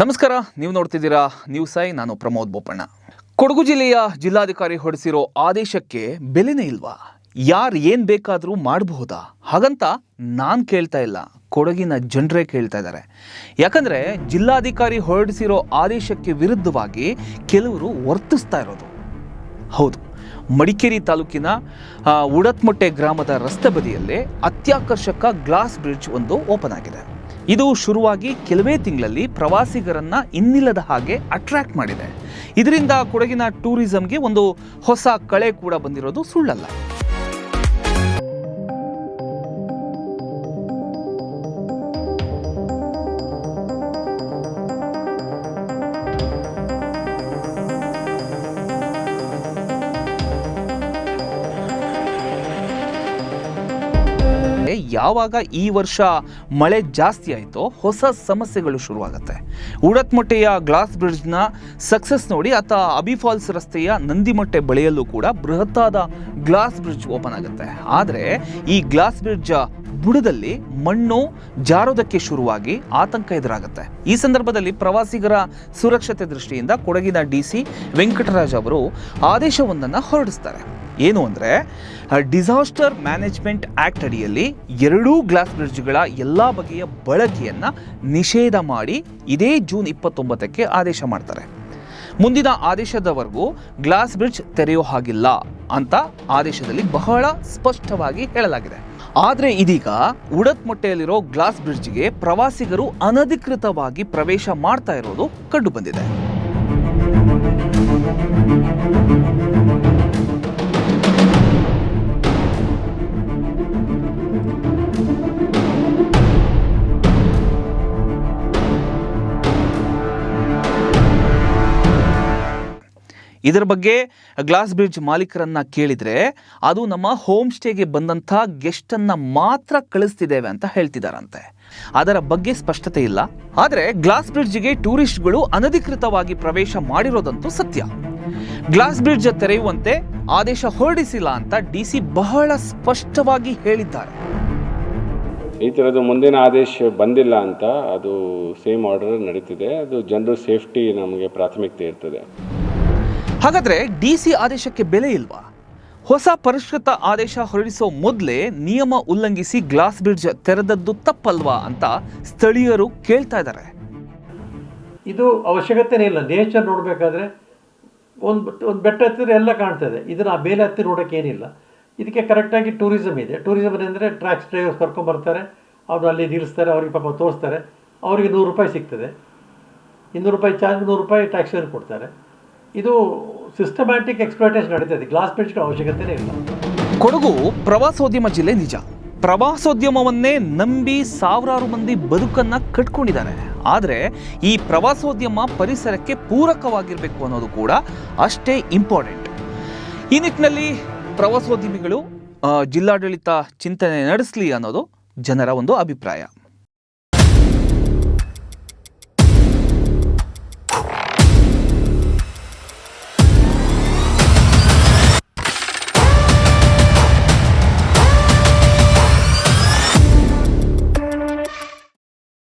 ನಮಸ್ಕಾರ, ನೀವು ನೋಡ್ತಿದ್ದೀರಾ ನ್ಯೂಸ್ ನಾನು ಪ್ರಮೋದ್ ಬೋಪಣ್ಣ. ಕೊಡಗು ಜಿಲ್ಲೆಯ ಜಿಲ್ಲಾಧಿಕಾರಿ ಹೊರಡಿಸಿರೋ ಆದೇಶಕ್ಕೆ ಬೆಲೆನೇ ಇಲ್ವಾ? ಯಾರು ಏನ್ ಬೇಕಾದರೂ ಮಾಡಬಹುದಾ? ಹಾಗಂತ ನಾನು ಕೇಳ್ತಾ ಇಲ್ಲ, ಕೊಡಗಿನ ಜನರೇ ಕೇಳ್ತಾ ಇದ್ದಾರೆ ಯಾಕಂದ್ರೆ ಜಿಲ್ಲಾಧಿಕಾರಿ ಹೊರಡಿಸಿರೋ ಆದೇಶಕ್ಕೆ ವಿರುದ್ಧವಾಗಿ ಕೆಲವರು ವರ್ತಿಸ್ತಾ ಇರೋದು. ಹೌದು, ಮಡಿಕೇರಿ ತಾಲೂಕಿನ ಉಡತ್ಮೊಟ್ಟೆ ಗ್ರಾಮದ ರಸ್ತೆ ಬದಿಯಲ್ಲೇ ಅತ್ಯಾಕರ್ಷಕ ಗ್ಲಾಸ್ ಬ್ರಿಡ್ಜ್ ಒಂದು ಓಪನ್ ಆಗಿದೆ. ಇದು ಶುರುವಾಗಿ ಕೆಲವೇ ತಿಂಗಳಲ್ಲಿ ಪ್ರವಾಸಿಗರನ್ನ ಇನ್ನಿಲ್ಲದ ಹಾಗೆ ಅಟ್ರಾಕ್ಟ್ ಮಾಡಿದೆ. ಇದರಿಂದ ಕೊಡಗಿನ ಟೂರಿಸಂಗೆ ಒಂದು ಹೊಸ ಕಳೆ ಕೂಡ ಬಂದಿರೋದು ಸುಳ್ಳಲ್ಲ. ಯಾವಾಗ ಈ ವರ್ಷ ಮಳೆ ಜಾಸ್ತಿ ಆಯಿತೋ ಹೊಸ ಸಮಸ್ಯೆಗಳು ಶುರುವಾಗುತ್ತೆ. ಉಡತ್ಮೊಟ್ಟೆಯ ಗ್ಲಾಸ್ ಬ್ರಿಡ್ಜ್ನ ಸಕ್ಸಸ್ ನೋಡಿ ಆತ ಅಬಿಫಾಲ್ಸ್ ರಸ್ತೆಯ ನಂದಿಮೊಟ್ಟೆ ಬಳಿಯಲ್ಲೂ ಕೂಡ ಬೃಹತ್ತಾದ ಗ್ಲಾಸ್ ಬ್ರಿಡ್ಜ್ ಓಪನ್ ಆಗುತ್ತೆ. ಆದರೆ ಈ ಗ್ಲಾಸ್ ಬ್ರಿಡ್ಜ್ ಬುಡದಲ್ಲಿ ಮಣ್ಣು ಜಾರೋದಕ್ಕೆ ಶುರುವಾಗಿ ಆತಂಕ ಎದುರಾಗುತ್ತೆ. ಈ ಸಂದರ್ಭದಲ್ಲಿ ಪ್ರವಾಸಿಗರ ಸುರಕ್ಷತೆ ದೃಷ್ಟಿಯಿಂದ ಕೊಡಗಿನ ಡಿ ಸಿ ವೆಂಕಟರಾಜ್ ಅವರು ಆದೇಶವೊಂದನ್ನು ಹೊರಡಿಸ್ತಾರೆ. ಏನು ಅಂದರೆ ಡಿಸಾಸ್ಟರ್ ಮ್ಯಾನೇಜ್ಮೆಂಟ್ ಆ್ಯಕ್ಟ್ ಅಡಿಯಲ್ಲಿ ಎರಡೂ ಗ್ಲಾಸ್ ಬ್ರಿಡ್ಜ್ಗಳ ಎಲ್ಲ ಬಗೆಯ ಬಳಕೆಯನ್ನು ನಿಷೇಧ ಮಾಡಿ ಇದೇ ಜೂನ್ ಇಪ್ಪತ್ತೊಂಬತ್ತಕ್ಕೆ ಆದೇಶ ಮಾಡ್ತಾರೆ. ಮುಂದಿನ ಆದೇಶದವರೆಗೂ ಗ್ಲಾಸ್ ಬ್ರಿಡ್ಜ್ ತೆರೆಯೋ ಹಾಗಿಲ್ಲ ಅಂತ ಆದೇಶದಲ್ಲಿ ಬಹಳ ಸ್ಪಷ್ಟವಾಗಿ ಹೇಳಲಾಗಿದೆ. ಆದರೆ ಇದೀಗ ಉಡತ್ಮೊಟ್ಟೆಯಲ್ಲಿರೋ ಗ್ಲಾಸ್ ಬ್ರಿಡ್ಜ್ಗೆ ಪ್ರವಾಸಿಗರು ಅನಧಿಕೃತವಾಗಿ ಪ್ರವೇಶ ಮಾಡ್ತಾ ಇರೋದು ಕಂಡು ಇದರ ಬಗ್ಗೆ ಗ್ಲಾಸ್ ಬ್ರಿಡ್ಜ್ ಮಾಲೀಕರನ್ನ ಕೇಳಿದ್ರೆ ಅದು ನಮ್ಮ ಹೋಮ್ ಸ್ಟೇಗೆ ಬಂದಂಥ ಗೆಸ್ಟನ್ನು ಮಾತ್ರ ಕಳಿಸ್ತಿದ್ದೇವೆ ಅಂತ ಹೇಳ್ತಿದಾರಂತೆ. ಅದರ ಬಗ್ಗೆ ಸ್ಪಷ್ಟತೆ ಇಲ್ಲ. ಆದರೆ ಗ್ಲಾಸ್ ಬ್ರಿಡ್ಜ್ಗೆ ಟೂರಿಸ್ಟ್ಗಳು ಅನಧಿಕೃತವಾಗಿ ಪ್ರವೇಶ ಮಾಡಿರೋದಂತೂ ಸತ್ಯ. ಗ್ಲಾಸ್ ಬ್ರಿಡ್ಜ್ ತೆರೆಯುವಂತೆ ಆದೇಶ ಹೊರಡಿಸಿಲ್ಲ ಅಂತ ಡಿ ಸಿ ಬಹಳ ಸ್ಪಷ್ಟವಾಗಿ ಹೇಳಿದ್ದಾರೆ. ಈ ಥರದ್ದು ಮುಂದಿನ ಆದೇಶ ಬಂದಿಲ್ಲ ಅಂತ ಅದು ಸೇಮ್ ಆರ್ಡರ್ ನಡೀತಿದೆ. ಅದು ಜನರ ಸೇಫ್ಟಿ ನಮಗೆ ಪ್ರಾಥಮಿಕತೆ ಇರ್ತದೆ. ಹಾಗಾದ್ರೆ ಡಿ ಸಿ ಆದೇಶಕ್ಕೆ ಬೆಲೆ ಇಲ್ವಾ? ಹೊಸ ಪರಿಷ್ಕೃತ ಆದೇಶ ಹೊರಡಿಸೋ ಮೊದಲೇ ನಿಯಮ ಉಲ್ಲಂಘಿಸಿ ಗ್ಲಾಸ್ ಬ್ರಿಡ್ಜ್ ತೆರೆದದ್ದು ತಪ್ಪಲ್ವಾ ಅಂತ ಸ್ಥಳೀಯರು ಕೇಳ್ತಾ ಇದ್ದಾರೆ. ಇದು ಅವಶ್ಯಕತೆನೇ ಇಲ್ಲ. ನೇಚರ್ ನೋಡಬೇಕಾದ್ರೆ ಒಂದು ಒಂದು ಬೆಟ್ಟ ಹತ್ತಿದ್ರೆ ಎಲ್ಲ ಕಾಣ್ತದೆ ಇದನ್ನು ಆ ಮೇಲೆ ಹತ್ತಿ ನೋಡೋಕ್ಕೇನಿಲ್ಲ ಇದಕ್ಕೆ ಕರೆಕ್ಟಾಗಿ ಟೂರಿಸಮ್ ಇದೆ. ಟೂರಿಸಮ್ ಅಂದರೆ ಟ್ರ್ಯಾಕ್ಸ್ ಡ್ರೈವರ್ಸ್ ಕರ್ಕೊಂಬರ್ತಾರೆ ಅವ್ರು ಅಲ್ಲಿ ನಿಲ್ಲಿಸ್ತಾರೆ, ಅವ್ರಿಗೆ ಪಾಪ ತೋರಿಸ್ತಾರೆ. ಅವರಿಗೆ ನೂರು ರೂಪಾಯಿ ಸಿಗ್ತದೆ. ಇನ್ನೂರು ರೂಪಾಯಿ ಚಾರ್ಜ್, ನೂರು ರೂಪಾಯಿ ಟ್ಯಾಕ್ಸಿಯನ್ನು ಕೊಡ್ತಾರೆ. ಇದು ಸಿಸ್ಟಮ್ಯಾಟಿಕ್ ಎಕ್ಸ್ಪ್ಲೋಟೇಷನ್ ನಡೀತದೆ. ಗ್ಲಾಸ್ ಬ್ರಿಡ್ಜ್ಗಳ ಅವಶ್ಯಕತೆನೇ ಇಲ್ಲ. ಕೊಡಗು ಪ್ರವಾಸೋದ್ಯಮ ಜಿಲ್ಲೆ ನಿಜ. ಪ್ರವಾಸೋದ್ಯಮವನ್ನೇ ನಂಬಿ ಸಾವಿರಾರು ಮಂದಿ ಬದುಕನ್ನ ಕಟ್ಕೊಂಡಿದ್ದಾರೆ. ಆದರೆ ಈ ಪ್ರವಾಸೋದ್ಯಮ ಪರಿಸರಕ್ಕೆ ಪೂರಕವಾಗಿರಬೇಕು ಅನ್ನೋದು ಕೂಡ ಅಷ್ಟೇ ಇಂಪಾರ್ಟೆಂಟ್ ಈ ನಿಟ್ಟಿನಲ್ಲಿ ಪ್ರವಾಸೋದ್ಯಮಿಗಳು ಜಿಲ್ಲಾಡಳಿತ ಚಿಂತನೆ ನಡೆಸಲಿ ಅನ್ನೋದು ಜನರ ಒಂದು ಅಭಿಪ್ರಾಯ.